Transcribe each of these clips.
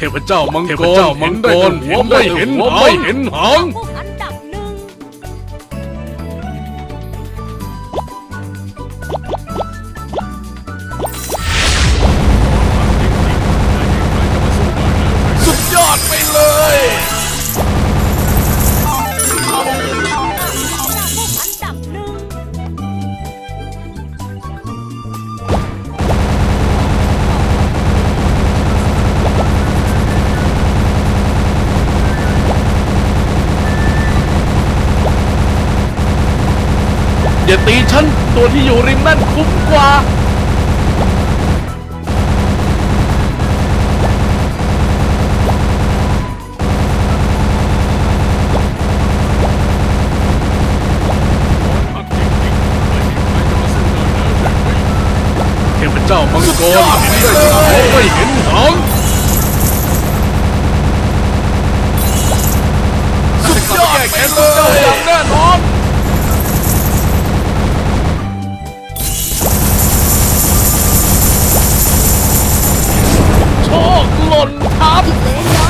เทพเจ้ามังกรเทพเจ้ามังกรหัวไม่เห็นหัวไม่เห็นหาง อย่าตีฉัน ตัวที่อยู่ริมนั่นคุ้มกว่า เทพเจ้ามังกรเห็นด้วยหัวไม่เห็นหางสุดยอดไปเลยอย่างแน่นอน ล่นทั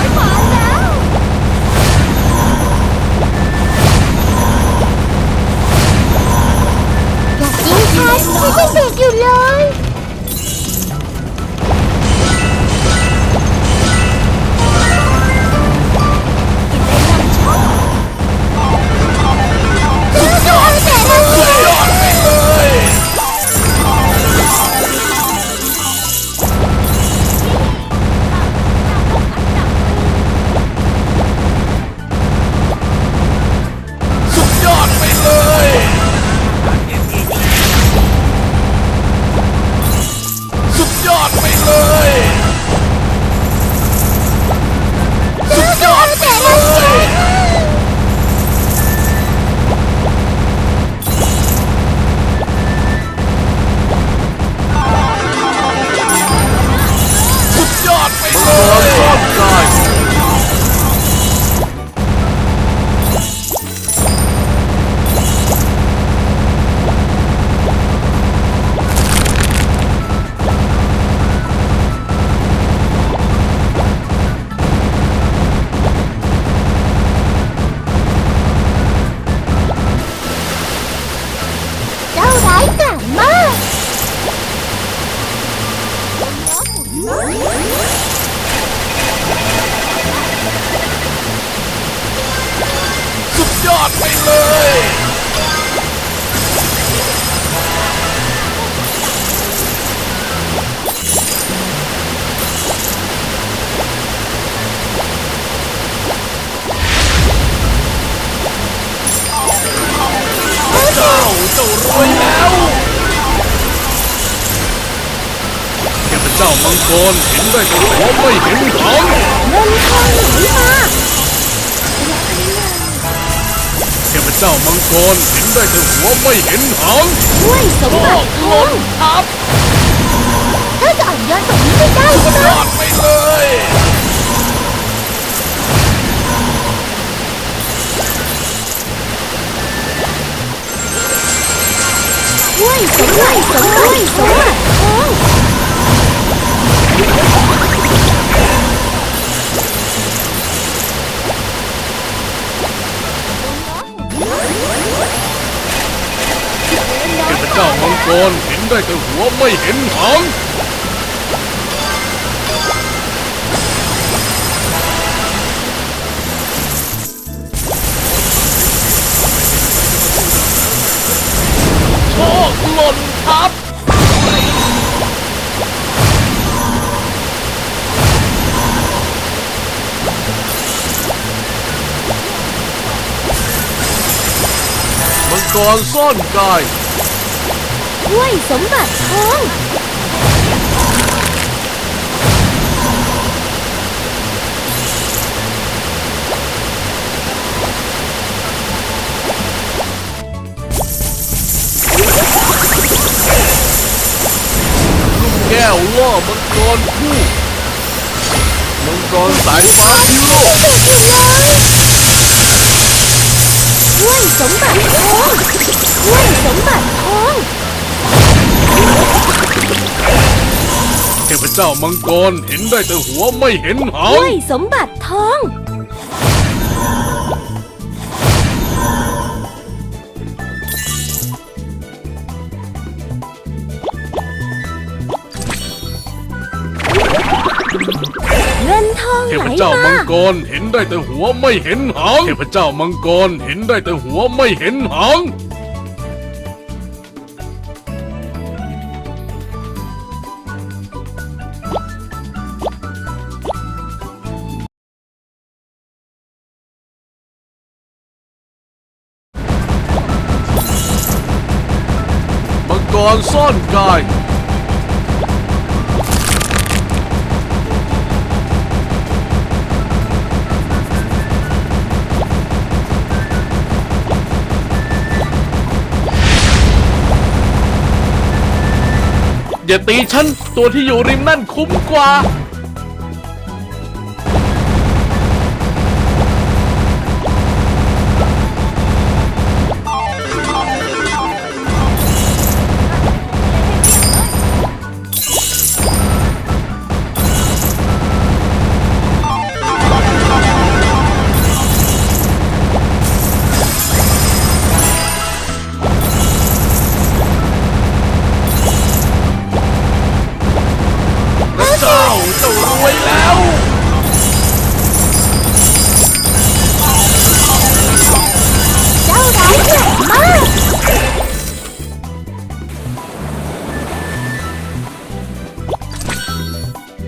ยอดไปเลย เจ้าเจ้ารวยแล้วเทพเจ้ามังกรเห็นได้แต่หัวไม่เห็นหาง เงินทองไหลมา เจ้ามังกรเห็นได้แต่หัวไม่เห็นหางด้วยสมบัติล่งนทับถ้าจะอ่อนโยนแบบนี้ไม่ได้ใช่ไหมยอดไปเลยด้วยสมบัติด้วยสมบัติ จ้ามังกรเห็นได้แต่หัวไม่เห็นหางโชคหล่นทับมังกรซ่อนกาย ด้วยสมบัติทองแก้วล่อมังกรคู่มังกรสายฟ้าพิโรธด้วยสมบัติทองด้วยสมบัติ จ้ามังกรเห็นได้แต่หัวไม่เห็นหางด้วยสมบัติทอง เงินทองเทไหลพเจ้ามัมางกรเห็นได้แต่หัวไม่เห็นหางเทพเจ้ามังกรเห็นได้แต่หัวไม่เห็นหาง รซ่อนกาย อย่าตีฉัน ตัวที่อยู่ริมนั่นคุ้มกว่า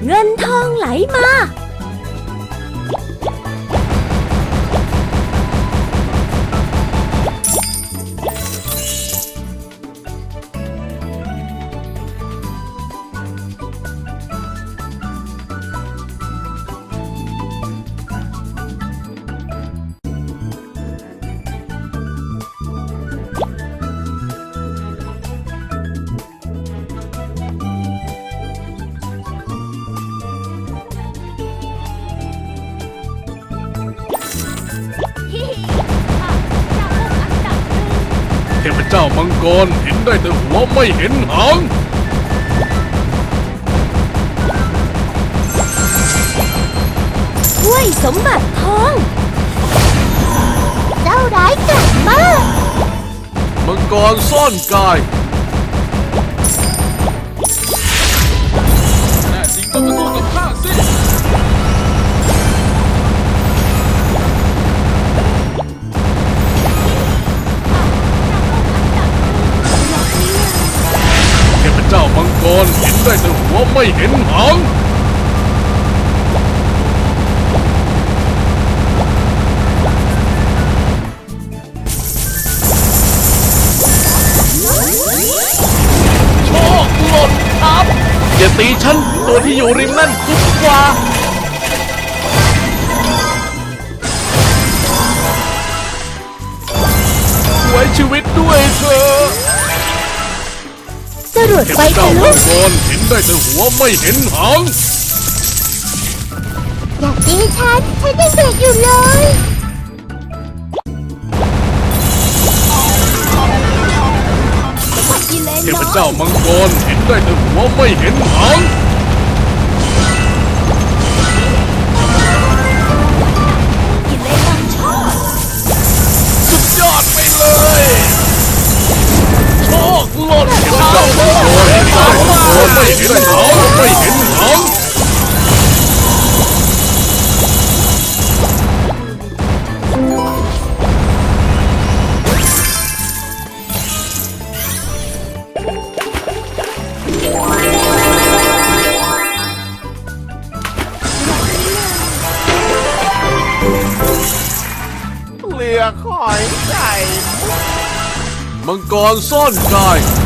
เงินทองไหลมาามังกรเห็นได้แต่หัวไม่เห็นหางถ้วยสมบัติทอง เจ้าร้ายกาจมากมังกรซ่อนกาย ได้แต่หัวไม่เห็นหางโชคหล่นทับ อย่าตีฉัน ตัวที่อยู่ริมนั่นคุ้มกว่าไว้ชีวิตด้วยเถอ รวดเทไฟพทะเจ้าลุมังกรเห็นได้แต่หัวไม่เห็นหางอยากตีฉันฉันยังเด็กอยู่เลยเทพเจ้ามังกรเห็นได้แต่หัวไม่เห็นหางกินเลยนำชอบสุดยอดไปเลยโชคหล่น เทพเจ้ามังกรเห็นได้แต่หัวไม่เห็นหางไม่เห็นหางเหลือคอยไก่มังกรซ่อนกาย